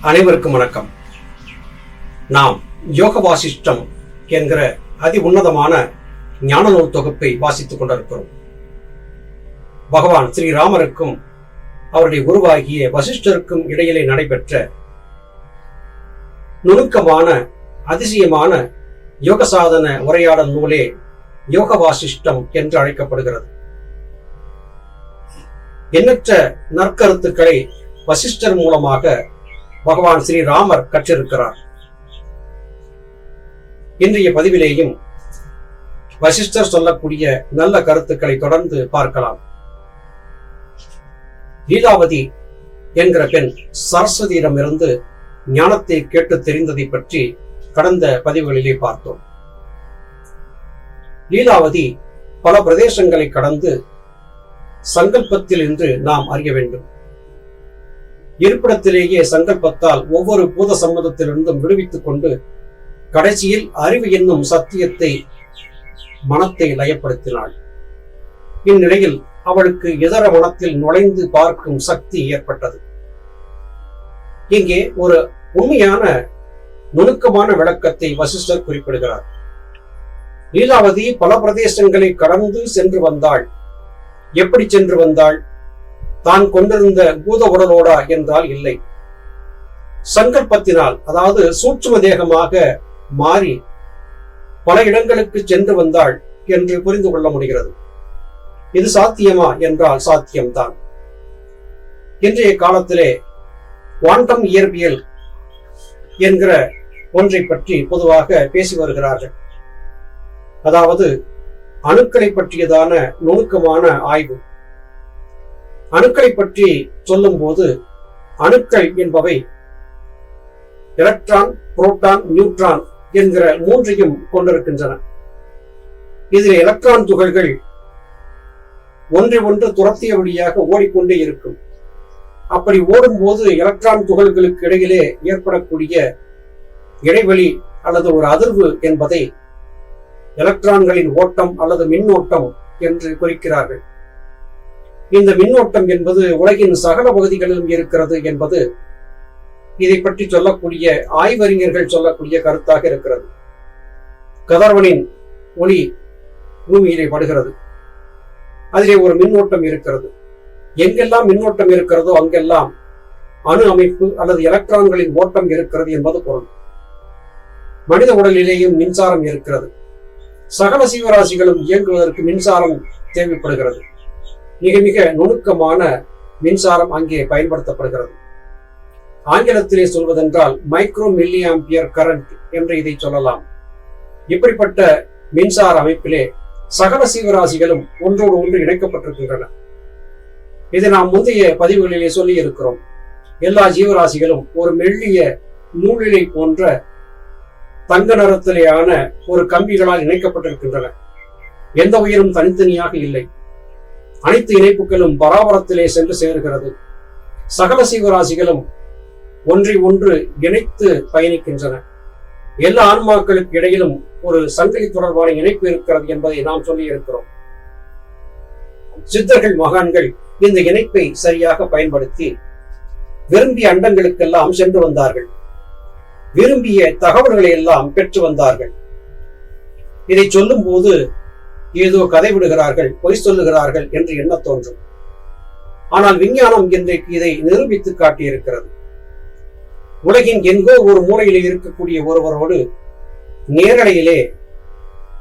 அனைவருக்கும் வணக்கம். நாம் யோக வாசிஷ்டம் என்கிற அதி உன்னதமான ஞான நூல் தொகுப்பை வாசித்துக் கொண்டிருக்கிறோம். பகவான் ஸ்ரீராமருக்கும் அவருடைய குருவாகிய வசிஷ்டருக்கும் இடையிலே நடைபெற்ற நுணுக்கமான அதிசயமான யோக சாதன உரையாடல் நூலே யோக வாசிஷ்டம் என்று அழைக்கப்படுகிறது. எண்ணற்ற நற்கருத்துக்களை வசிஷ்டர் மூலமாக பகவான் ஸ்ரீராமர் கற்றிருக்கிறார். இன்றைய பதிவிலேயும் வசிஷ்டர் சொல்லக்கூடிய நல்ல கருத்துக்களை தொடர்ந்து பார்க்கலாம். லீலாவதி என்கிற பெண் சரஸ்வதியிடமிருந்து ஞானத்தை கேட்டு தெரிந்ததை பற்றி கடந்த பதிவுகளிலே பார்த்தோம். லீலாவதி பல பிரதேசங்களை கடந்து சங்கல்பத்தில் என்று நாம் அறிய வேண்டும். இருப்பிடத்திலேயே சங்கல்பத்தால் ஒவ்வொரு பூத சம்மதத்திலிருந்தும் விடுவித்துக் கொண்டு கடைசியில் அறிவு என்னும் சத்தியத்தை மனத்தை லயப்படுத்தினாள். இந்நிலையில் அவளுக்கு இதர மனத்தில் நுழைந்து பார்க்கும் சக்தி ஏற்பட்டது. இங்கே ஒரு உண்மையான நுணுக்கமான விளக்கத்தை வசிஷ்டர் குறிப்பிடுகிறார். லீலாவதி பல பிரதேசங்களை கடந்து சென்று வந்தாள். எப்படி சென்று வந்தாள்? தான் கொண்டிருந்த பூத உடலோடா என்றால் இல்லை. சங்கல்பத்தினால் அதாவது சூட்சும தேகமாக மாறி பல இடங்களுக்கு சென்று வந்தாள் என்று புரிந்து கொள்ள முடிகிறது. இது சாத்தியமா என்றால் சாத்தியம்தான். இன்றைய காலத்திலே குவாண்டம் இயற்பியல் என்கிற ஒன்றை பற்றி பொதுவாக பேசி வருகிறார்கள். அதாவது அணுக்களை பற்றியதான நுணுக்கமான ஆய்வு. அணுக்களை பற்றி சொல்லும் போது அணுக்கள் என்பவை எலக்ட்ரான் புரோட்டான் நியூட்ரான் என்கிற மூன்றையும் கொண்டிருக்கின்றன. இதில் எலக்ட்ரான் துகள்கள் ஒன்றை ஒன்று துரத்திய வழியாக ஓடிக்கொண்டே இருக்கும். அப்படி ஓடும்போது எலக்ட்ரான் துகள்களுக்கு இடையிலே ஏற்படக்கூடிய இடைவெளி அல்லது ஒரு அதிர்வு என்பதை எலக்ட்ரான்களின் ஓட்டம் அல்லது மின்னோட்டம் என்று குறிக்கிறார்கள். இந்த மின்னோட்டம் என்பது உலகின் சகல பகுதிகளிலும் இருக்கிறது என்பது இதை பற்றி சொல்லக்கூடிய ஆய்வறிஞர்கள் சொல்லக்கூடிய கருத்தாக இருக்கிறது. கதர்வனின் ஒளி பூமியிலே படுகிறது. அதிலே ஒரு மின்னோட்டம் இருக்கிறது. எங்கெல்லாம் மின்னோட்டம் இருக்கிறதோ அங்கெல்லாம் அணு அமைப்பு அல்லது எலக்ட்ரான்களின் ஓட்டம் இருக்கிறது என்பது பொருள். மனித உடலிலேயும் மின்சாரம் இருக்கிறது. சகல சீவராசிகளும் இயங்குவதற்கு மின்சாரம் தேவைப்படுகிறது. மிக மிக நுணுக்கமான மின்சாரம் அங்கே பயன்படுத்தப்படுகிறது. ஆங்கிலத்திலே சொல்வதென்றால் மைக்ரோ மில்லியாம்பியர் கரண்ட் என்று இதை சொல்லலாம். இப்படிப்பட்ட மின்சார அமைப்பிலே சகல சீவராசிகளும் ஒன்றோடு ஒன்று இணைக்கப்பட்டிருக்கின்றன. இதை நாம் முந்தைய பதிவுகளிலே சொல்லி இருக்கிறோம் எல்லா ஜீவராசிகளும் ஒரு மெல்லிய நூலிலை போன்ற தங்க நிறத்திலேயான ஒரு கம்பிகளால் இணைக்கப்பட்டிருக்கின்றன. எந்த உயிரும் தனித்தனியாக இல்லை. அனைத்து இணைப்புகளும் பராபரத்திலே சென்று சேர்கிறது. சகல சீவராசிகளும் ஒன்றை ஒன்று இணைத்து பயணிக்கின்றன. எல்லா ஆன்மாக்களுக்கு இடையிலும் ஒரு சங்கிலி தொடர்பான இணைப்பு இருக்கிறது என்பதை நாம் சொல்லி இருக்கிறோம் சித்தர்கள் மகான்கள் இந்த இணைப்பை சரியாக பயன்படுத்தி விரும்பிய அண்டங்களுக்கெல்லாம் சென்று வந்தார்கள். விரும்பிய தகவல்களை எல்லாம் பெற்று வந்தார்கள். இதை சொல்லும் போது ஏதோ கதை விடுகிறார்கள் பொய் சொல்லுகிறார்கள் என்று எண்ண தோன்றும். ஆனால் விஞ்ஞானம் இன்றைக்கு இதை நிரூபித்து காட்டியிருக்கிறது. உலகின் எங்கோ ஒரு மூலையிலே இருக்கக்கூடிய ஒருவரோடு நேரலையிலே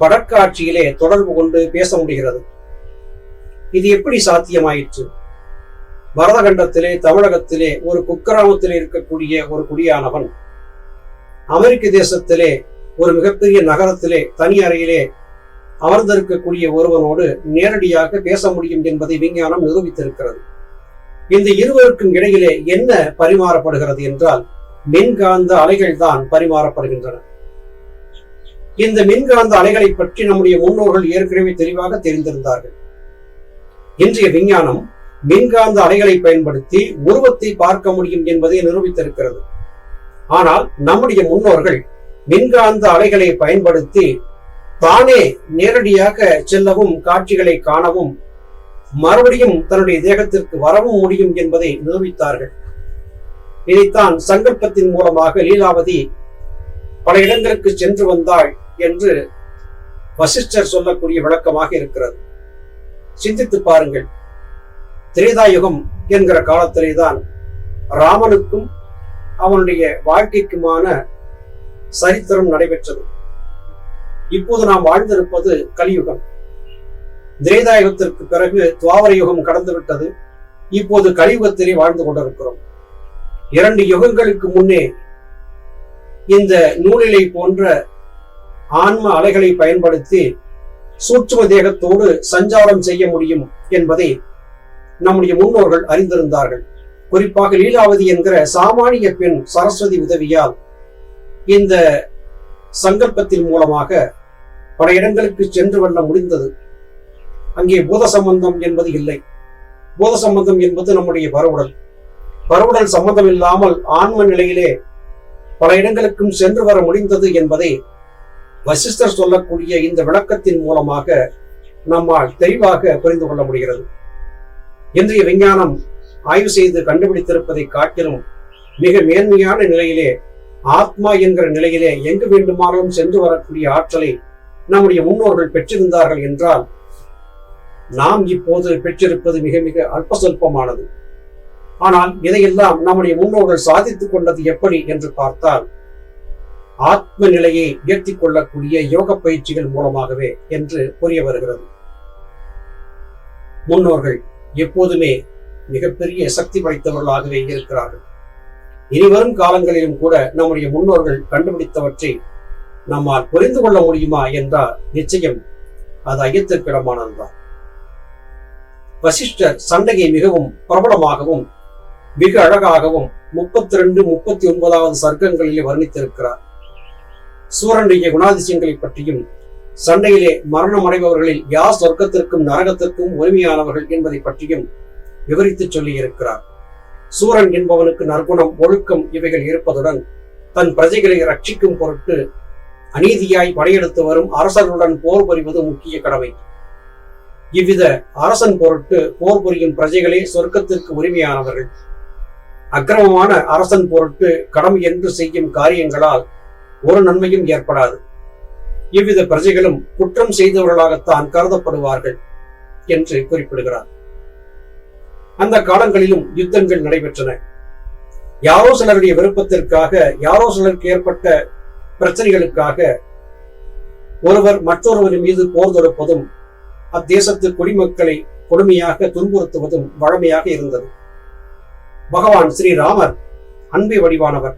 படற்காட்சியிலே தொடர்பு கொண்டு பேச முடிகிறது. இது எப்படி சாத்தியமாயிற்று? பரதகண்டத்திலே தமிழகத்திலே ஒரு குக்கிராமத்திலே இருக்கக்கூடிய ஒரு குடியானவன் அமெரிக்க தேசத்திலே ஒரு மிகப்பெரிய நகரத்திலே தனி அறையிலே அமர்ந்திருக்கக்கூடிய ஒருவனோடு நேரடியாக பேச முடியும் என்பதை விஞ்ஞானம் நிரூபித்திருக்கிறது. இந்த இருவருக்கும் இடையிலே என்ன பரிமாறப்படுகிறது என்றால் மின்காந்த அலைகள் தான் பரிமாறப்படுகின்றன. இந்த மின்காந்த அலைகளை பற்றி நம்முடைய முன்னோர்கள் ஏற்கனவே தெளிவாக தெரிந்திருந்தார்கள். இன்றைய விஞ்ஞானம் மின்காந்த அலைகளை பயன்படுத்தி உருவத்தை பார்க்க முடியும் என்பதை நிரூபித்திருக்கிறது. ஆனால் நம்முடைய முன்னோர்கள் மின்காந்த அலைகளை பயன்படுத்தி தானே நேரடியாக செல்லவும் காட்சிகளை காணவும் மறுபடியும் தன்னுடைய தேகத்திற்கு வரவும் முடியும் என்பதை நிரூபித்தார்கள். இதைத்தான் சங்கல்பத்தின் மூலமாக லீலாவதி பல இடங்களுக்கு சென்று வந்தாள் என்று வசிஷ்டர் சொல்லக்கூடிய விளக்கமாக இருக்கிறது. சிந்தித்து பாருங்கள். திரேதாயுகம் என்கிற காலத்திலே தான் ராமனுக்கும் அவனுடைய வாழ்க்கைக்குமான சரித்திரம் நடைபெற்றது. இப்போது நாம் வாழ்ந்திருப்பது கலியுகம். திரேதாயுகத்திற்கு பிறகு துவாவர யுகம் கடந்துவிட்டது இப்போது கலியுகத்திலே வாழ்ந்து கொண்டிருக்கிறோம். இரண்டு யுகங்களுக்கு முன்னே இந்த நூலிலை போன்ற ஆன்ம அலைகளை பயன்படுத்தி சூட்சும தேகத்தோடு சஞ்சாரம் செய்ய முடியும் என்பதை நம்முடைய முன்னோர்கள் அறிந்திருந்தார்கள். குறிப்பாக லீலாவதி என்கிற சாமானிய பெண் சரஸ்வதி உதவியால் இந்த சங்கல்பத்தின் மூலமாக பல இடங்களுக்கு சென்று வெல்ல முடிந்தது. அங்கே பூத சம்பந்தம் என்பது இல்லை. பூத சம்பந்தம் என்பது நம்முடைய பரவுடல். பரவுடல் சம்பந்தம் இல்லாமல் ஆன்ம நிலையிலே பல இடங்களுக்கும் சென்று வர முடிந்தது என்பதை வசிஷ்டர் சொல்லக்கூடிய இந்த விளக்கத்தின் மூலமாக நம்மால் தெளிவாக புரிந்து கொள்ள முடிகிறது. இன்றைய விஞ்ஞானம் ஆய்வு செய்து கண்டுபிடித்திருப்பதை காட்டிலும் மிக மேன்மையான நிலையிலே ஆத்மா என்கிற நிலையிலே எங்கு வேண்டுமானாலும் சென்று வரக்கூடிய ஆற்றலை நம்முடைய முன்னோர்கள் பெற்றிருந்தார்கள் என்றால் நாம் இப்போது பெற்றிருப்பது மிக மிக அல்ப சொல்பமானது ஆனால் இதையெல்லாம் நம்முடைய முன்னோர்கள் சாதித்துக் கொண்டது எப்படி என்று பார்த்தால் ஆத்ம நிலையை உயர்த்தி கொள்ளக்கூடிய யோக பயிற்சிகள் மூலமாகவே என்று புரிய வருகிறது. முன்னோர்கள் எப்போதுமே மிகப்பெரிய சக்தி படைத்தவர்களாகவே இருக்கிறார்கள். இனிவரும் காலங்களிலும் கூட நம்முடைய முன்னோர்கள் கண்டுபிடித்தவற்றை நம்மால் புரிந்து கொள்ள முடியுமா என்றால் நிச்சயம் அது ஐயத்திற்கிடமானதுதான் வசிஷ்டர் சண்டையை மிகவும் பிரபலமாகவும் மிக அழகாகவும் முப்பத்தி ரெண்டு முப்பத்தி ஒன்பதாவது சர்க்கங்களிலே வர்ணித்திருக்கிறார். சூரனுடைய குணாதிசயங்களை பற்றியும் சண்டையிலே மரணம் அடைபவர்களில் யார் சொர்க்கத்திற்கும் நரகத்திற்கும் உரிமையானவர்கள் என்பதை பற்றியும் விவரித்து சொல்லியிருக்கிறார். சூரன் என்பவனுக்கு நற்குணம் ஒழுக்கம் இவைகள் இருப்பதுடன் தன் பிரஜைகளை ரட்சிக்கும் பொருட்டு அநீதியாய் படையெடுத்து வரும் அரசர்களுடன் போர் புரிவது முக்கிய கடமை. இவ்வித அரசன் பொருட்டு போர் புரியும் பிரஜைகளே சொர்க்கத்திற்கு உரிமையானவர்கள். அக்கிரமமான அரசன் பொருட்டு கடமை என்று செய்யும் காரியங்களால் ஒரு நன்மையும் ஏற்படாது. இவ்வித பிரஜைகளும் குற்றம் செய்தவர்களாகத்தான் கருதப்படுவார்கள் என்று குறிப்பிடுகிறார். அந்த காலங்களிலும் யுத்தங்கள் நடைபெற்றன. யாரோ சிலருடைய விருப்பத்திற்காக யாரோ சிலருக்கு ஏற்பட்ட பிரச்சனைகளுக்காக ஒருவர் மற்றொருவரின் மீது போர் தொடுப்பதும் அத்தேசத்து குடிமக்களை கொடுமையாக துன்புறுத்துவதும் வழமையாக இருந்தது. பகவான் ஸ்ரீராமர் அன்பை வடிவானவர்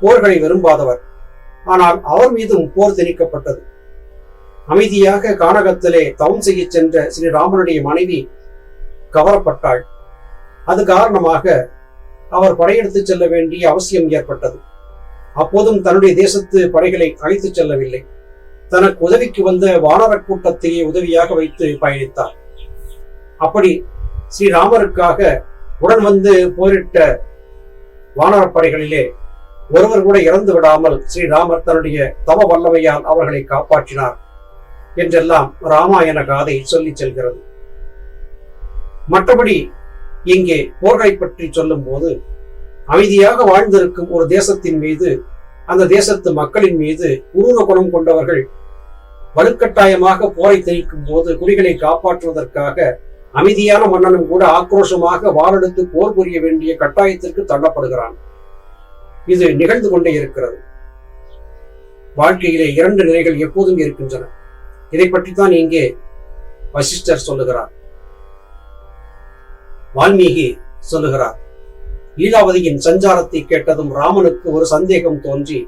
போர்களை விரும்பாதவர். ஆனால் அவர் மீதும் போர் திணிக்கப்பட்டது. அமைதியாக கானகத்திலே தவம் செய்ய சென்ற ஸ்ரீராமனுடைய மனைவி கவரப்பட்டாள். அது காரணமாக அவர் படையெடுத்து செல்ல வேண்டிய அவசியம் ஏற்பட்டது. அப்போதும் தன்னுடைய தேசத்து படைகளை அழைத்துச் செல்லவில்லை. தனக்கு உதவிக்கு வந்த வானரக் கூட்டத்தையே உதவியாக வைத்து பயணித்தார். அப்படி ஸ்ரீராமருக்காக உடன் வந்து போரிட்ட வானரப்படைகளிலே ஒருவர் கூட இறந்து விடாமல் ஸ்ரீராமர் தன்னுடைய தவ வல்லமையால் அவர்களை காப்பாற்றினார் என்றெல்லாம் ராமாயண காதை சொல்லி செல்கிறது. மற்றபடி இங்கே போர்களை பற்றி சொல்லும் போது அமைதியாக வாழ்ந்திருக்கும் ஒரு தேசத்தின் மீது அந்த தேசத்து மக்களின் மீது உருவ குணம் கொண்டவர்கள் வலுக்கட்டாயமாக போரை திணிக்கும் போது குடிகளை காப்பாற்றுவதற்காக அமைதியான மன்னனும் கூட ஆக்ரோஷமாக வாழெடுத்து போர் புரிய வேண்டிய கட்டாயத்திற்கு தள்ளப்படுகிறான். இது நிகழ்ந்து கொண்டே இருக்கிறது. வாழ்க்கையிலே இரண்டு நிலைகள் எப்போதும் இருக்கின்றன. இதை பற்றித்தான் இங்கே வசிஷ்டர் சொல்லுகிறார். வால்மீகி சொல்லுகிறார். லீலாவதியின் சஞ்சாரத்தை கேட்டதும் ராமனுக்கு ஒரு சந்தேகம் தோன்றி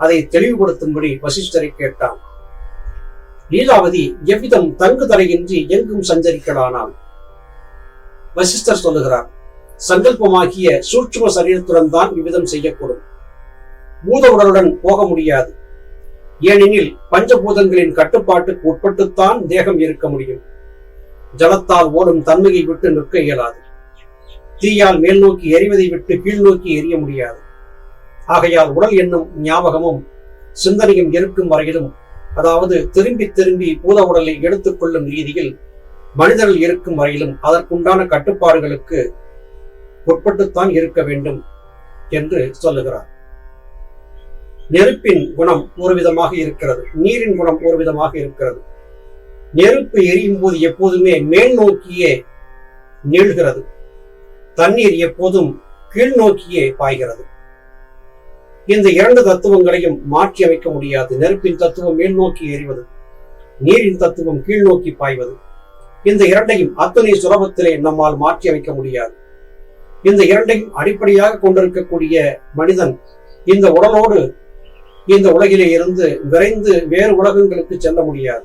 அதை தெளிவுபடுத்தும்படி வசிஷ்டரை கேட்டான். லீலாவதி எவ்விதம் தங்கு தடையின்றி எங்கும் சஞ்சரிக்கலானாள்? வசிஷ்டர் சொல்லுகிறார் சங்கல்பமாகிய சூட்சும சரீரத்துடன் தான் இவ்விதம் செய்யக்கூடும் பூத உடலுடன் போக முடியாது. ஏனெனில் பஞ்சபூதங்களின் கட்டுப்பாட்டுக்கு உட்பட்டுத்தான் தேகம் இருக்க முடியும். ஜலத்தால் ஓடும் தன்மையை விட்டு நிற்க இயலாது. தீயால் மேல் நோக்கி எரிவதை விட்டு கீழ் நோக்கி எரிய முடியாது. ஆகையால் உடல் என்னும் ஞாபகமும் சிந்தனையும் இருக்கும் வரையிலும் அதாவது திரும்பி திரும்பி பூத உடலை எடுத்துக்கொள்ளும் ரீதியில் மனிதர்கள் இருக்கும் வரையிலும் அதற்குண்டான கட்டுப்பாடுகளுக்கு உட்பட்டுத்தான் இருக்க வேண்டும் என்று சொல்லுகிறார். நெருப்பின் குணம் ஒரு விதமாக இருக்கிறது. நீரின் குணம் ஒரு விதமாக இருக்கிறது. நெருப்பு எரியும் போது எப்போதுமே மேல் நோக்கியே நீள்கிறது. தண்ணீர் எப்போதும் கீழ் நோக்கியே பாய்கிறது. இந்த இரண்டு தத்துவங்களையும் மாற்றி அமைக்க முடியாது. நெருப்பின் தத்துவம் மேல் நோக்கி எறிவது நீரின் தத்துவம் கீழ் நோக்கி பாய்வது. இந்த இரண்டையும் அத்தனை சுலபத்திலே நம்மால் மாற்றி அமைக்க முடியாது. இந்த இரண்டையும் அடிப்படையாக கொண்டிருக்கக்கூடிய மனிதன் இந்த உடலோடு இந்த உலகிலே இருந்து விரைந்து வேறு உலகங்களுக்கு செல்ல முடியாது.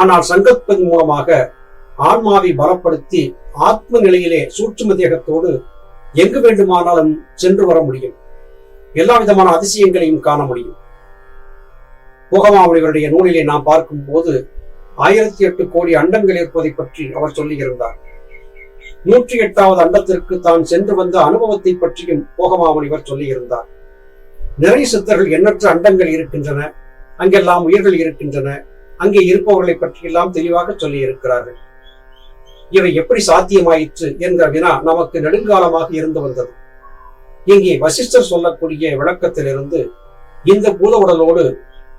ஆனால் சங்கத்தின் மூலமாக ஆன்மாவை பலப்படுத்தி ஆத்ம நிலையிலே சூட்சும தேகத்தோடு எங்கு வேண்டுமானாலும் சென்று வர முடியும். எல்லா விதமான அதிசயங்களையும் காண முடியும். புகமாமணிவருடைய நூலிலே நாம் பார்க்கும் போது ஆயிரத்தி எட்டு கோடி அண்டங்கள் இருப்பதை பற்றி அவர் சொல்லியிருந்தார். நூற்றி எட்டாவது அண்டத்திற்கு தான் சென்று வந்த அனுபவத்தை பற்றியும் போகமாமணிவர் சொல்லியிருந்தார். நிறைய சித்தர்கள் எண்ணற்ற அண்டங்கள் இருக்கின்றன. அங்கெல்லாம் உயிர்கள் இருக்கின்றன. அங்கே இருப்பவர்களை பற்றியெல்லாம் தெளிவாக சொல்லியிருக்கிறார்கள். இவை எப்படி சாத்தியமாயிற்று என்ற வினா நமக்கு நெடுங்காலமாக இருந்து வந்தது. இங்கே வசிஷ்டர் சொல்லக்கூடிய விளக்கத்திலிருந்து இந்த பூத உடலோடு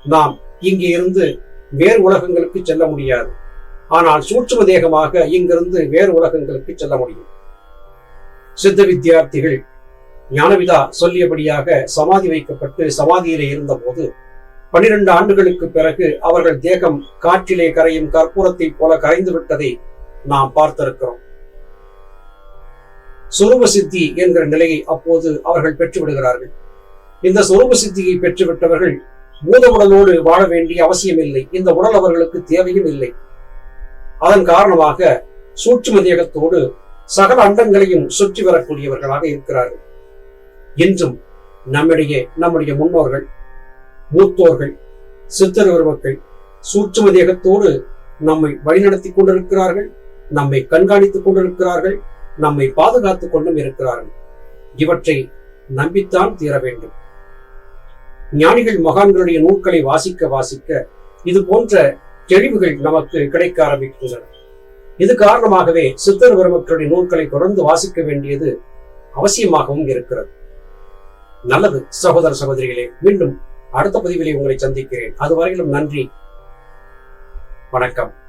நாம் இங்கே இருந்து வேறு உலகங்களுக்கு செல்ல முடியாது. ஆனால் சூட்சும தேகமாக இங்கிருந்து வேறு உலகங்களுக்கு செல்ல முடியும். சித்த வித்தியார்த்திகள் ஞானவிதா சொல்லியபடியாக சமாதி வைக்கப்பட்டு சமாதியிலே இருந்தபோது பனிரெண்டு ஆண்டுகளுக்கு பிறகு அவர்கள் தேகம் காற்றிலே கரையும் கற்பூரத்தை போல கரைந்து விட்டதை நாம் பார்த்திருக்கிறோம். சுரூப சித்தி என்கிற நிலையை அப்போது அவர்கள் பெற்று விடுகிறார்கள் இந்த சுரூப சித்தியை பெற்றுவிட்டவர்கள் பூத உடலோடு வாழ வேண்டிய அவசியம் இல்லை இந்த உடல் அவர்களுக்கு தேவையும் இல்லை. அதன் காரணமாக சூட்சும தேகத்தோடு சகல அண்டங்களையும் சுற்றி வரக்கூடியவர்களாக இருக்கிறார்கள். இன்றும் நம்மிடையே நம்முடைய முன்னோர்கள் மூத்தோர்கள் சித்தர் பெருமக்கள் சூட்சும தேகத்தோடு நம்மை வழிநடத்தி கொண்டிருக்கிறார்கள். நம்மை கண்காணித்துக் கொண்டிருக்கிறார்கள் நம்மை பாதுகாத்துக் கொண்டும் இருக்கிறார்கள். இவற்றை நம்பித்தான் தீர வேண்டும். ஞானிகள் மகான்களுடைய நூல்களை வாசிக்க வாசிக்க இது போன்ற தெளிவுகள் நமக்கு கிடைக்க ஆரம்பிக்கின்றன. இது காரணமாகவே சித்தர் பெருமக்களுடைய நூல்களை தொடர்ந்து வாசிக்க வேண்டியது அவசியமாகவும் இருக்கிறது. நல்லது சகோதர சகோதரிகளே மீண்டும் அடுத்த பதிவிலே உங்களை சந்திக்கிறேன். அதுவரையிலும் நன்றி. வணக்கம்.